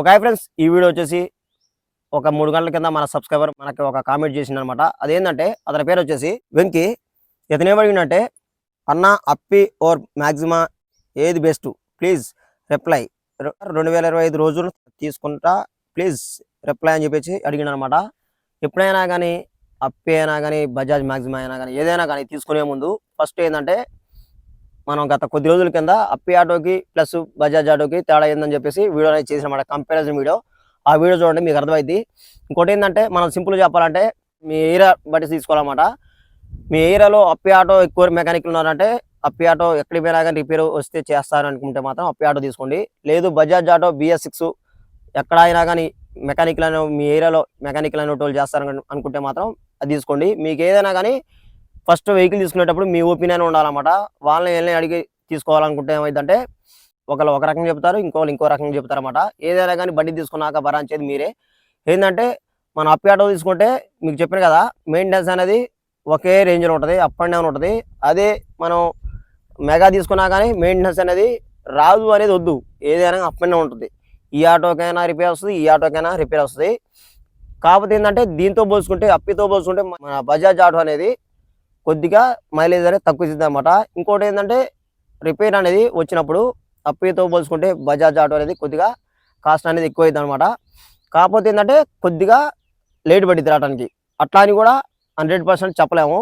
ఒక ఫ్రెండ్స్. ఈ వీడియో వచ్చేసి ఒక మూడు గంటల కింద మన సబ్స్క్రైబర్ మనకి ఒక కామెంట్ చేసింది అనమాట అదేంటంటే అతని పేరు వచ్చేసి వెంకి. ఇతను ఏమడిగిందంటే అన్న అప్పి ఓర్ మ్యాక్సిమా ఏది బెస్ట్? Please reply. రెండు వేల ఇరవై ఐదు రోజులు తీసుకుంటా ప్లీజ్ రిప్లై అని చెప్పేసి అడిగిన అనమాట ఎప్పుడైనా కానీ అప్పి అయినా కానీ బజాజ్ మ్యాక్సిమా అయినా కానీ ఏదైనా కానీ తీసుకునే ముందు ఫస్ట్ ఏంటంటే మనం గత కొద్ది రోజుల కింద అప్పి ఆటోకి ప్లస్ బజాజ్ ఆటోకి తేడా ఏందని చెప్పేసి వీడియో అనేది చేసినమాట కంపారిజన్ వీడియో ఆ వీడియో చూడండి మీకు అర్థమైంది ఇంకోటి ఏంటంటే మనం సింపుల్ చెప్పాలంటే మీ ఏరియా బట్టి తీసుకోవాలన్నమాట. మీ ఏరియాలో అప్పి ఆటో ఎక్కువ మెకానిక్లు ఉన్నారంటే అప్పి ఆటో ఎక్కడికి పోయినా కానీ రిపేర్ వస్తే చేస్తారు అనుకుంటే మాత్రం అప్పి ఆటో తీసుకోండి. లేదు బజాజ్ ఆటో బిఎస్ సిక్స్ ఎక్కడ అయినా కానీ మెకానిక్లు అనే మీ ఏరియాలో మెకానిక్లు అనే వాళ్ళు చేస్తారు అనుకుంటే మాత్రం అది తీసుకోండి. మీకు ఏదైనా కానీ ఫస్ట్ వెహికల్ తీసుకునేటప్పుడు మీ ఒపీనియన్ ఉండాలన్నమాట. వాళ్ళని వెళ్ళి అడిగి తీసుకోవాలనుకుంటే ఏమైందంటే ఒకళ్ళు ఒక రకంగా చెప్తారు ఇంకోళ్ళు ఇంకో రకంగా చెప్తారన్నమాట. ఏదైనా కానీ బండి తీసుకున్నాక భరాంచేది మీరే. ఏంటంటే మన అప్పి ఆటో తీసుకుంటే మీకు చెప్పాను కదా మెయింటెనెన్స్ అనేది ఒకే రేంజ్లో ఉంటుంది అప్ అండ్ డౌన్ ఉంటుంది. అదే మనం మెగా తీసుకున్నా కానీ మెయింటెనెన్స్ అనేది రాదు అనేది వద్దు. ఏదైనా అప్ అండ్ డౌన్ ఉంటుంది. ఈ ఆటోకైనా రిపేర్ వస్తుంది ఈ ఆటోకైనా రిపేర్ వస్తుంది. కాకపోతే ఏంటంటే దీంతో పోల్చుకుంటే అప్పితో పోల్చుకుంటే మన బజాజ్ ఆటో అనేది కొద్దిగా మైలేజ్ అనేది తక్కువ ఇస్తుంది అనమాట ఇంకోటి ఏంటంటే రిపేర్ అనేది వచ్చినప్పుడు అప్పేతో పోల్చుకుంటే బజాజ్ ఆటో అనేది కొద్దిగా కాస్ట్ అనేది ఎక్కువ అవుతుంది అనమాట కాకపోతే ఏంటంటే కొద్దిగా లేట్ పడింది రావడానికి అట్లా అని కూడా హండ్రెడ్ పర్సెంట్ చెప్పలేము.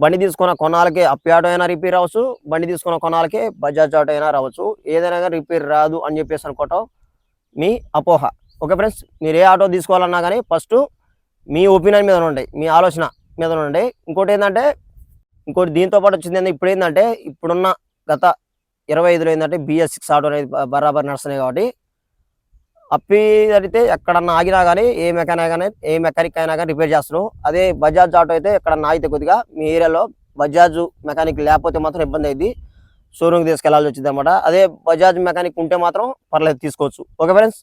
బండి తీసుకున్న కొనాలకే అప్పి ఆటో అయినా రిపేర్ అవ్వచ్చు బండి తీసుకున్న కొనాలకే బజాజ్ ఆటో అయినా రావచ్చు. ఏదైనా కానీ రిపేర్ రాదు అని చెప్పేసి అనుకోవటం మీ అపోహ. ఓకే ఫ్రెండ్స్ మీరు ఏ ఆటో తీసుకోవాలన్నా కానీ ఫస్ట్ మీ ఒపీనియన్ మీద ఉండండి. మీ ఆలోచన. మీద ఉండండి. ఇంకోటి ఏంటంటే ఇంకోటి దీంతో పాటు వచ్చింది ఇప్పుడు ఏంటంటే ఇప్పుడున్న గత ఇరవై ఐదులో ఏంటంటే బిఎస్ సిక్స్ ఆటో అనేది బరాబర్ నడుస్తున్నాయి కాబట్టి అప్పి అయితే ఎక్కడన్నా ఆగినా కానీ ఏ మెకానిక్ కానీ ఏ మెకానిక్ అయినా కానీ రిపేర్ చేస్తారు అదే బజాజ్ ఆటో అయితే ఎక్కడన్నా ఆగితే కొద్దిగా మీ ఏరియాలో బజాజ్ మెకానిక్ లేకపోతే మాత్రం ఇబ్బంది అయింది షోరూమ్కి తీసుకెళ్ళాల్సి వచ్చింది అనమాట అదే బజాజ్ మెకానిక్ ఉంటే మాత్రం పర్లేదు తీసుకోవచ్చు. ఓకే ఫ్రెండ్స్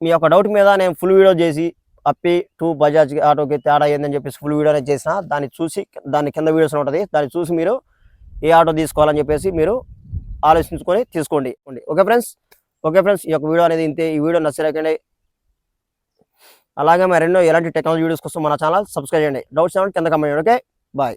మీ యొక్క డౌట్ మీద నేను ఫుల్ వీడియో చేసి అప్పి టూ బజాజ్ ఆటోకి తేడా ఏందని చెప్పేసి ఫుల్ వీడియో అనేది చేసిన. దాన్ని చూసి దాని కింద వీడియోస్ ఉంటుంది. దాన్ని చూసి మీరు ఏ ఆటో తీసుకోవాలని చెప్పేసి మీరు ఆలోచించుకొని తీసుకోండి. ఓకే ఫ్రెండ్స్ ఓకే ఫ్రెండ్స్ ఈ యొక్క వీడియో అనేది ఇంతే. ఈ వీడియో నచ్చలేకండి అలాగే మరెన్నో ఎలాంటి టెక్నాలజీ వీడియోస్ కోసం మన ఛానల్ సబ్స్క్రైబ్ చేయండి. డౌట్స్ ఏమైనా కింద కమెంట్ ఓకే? బాయ్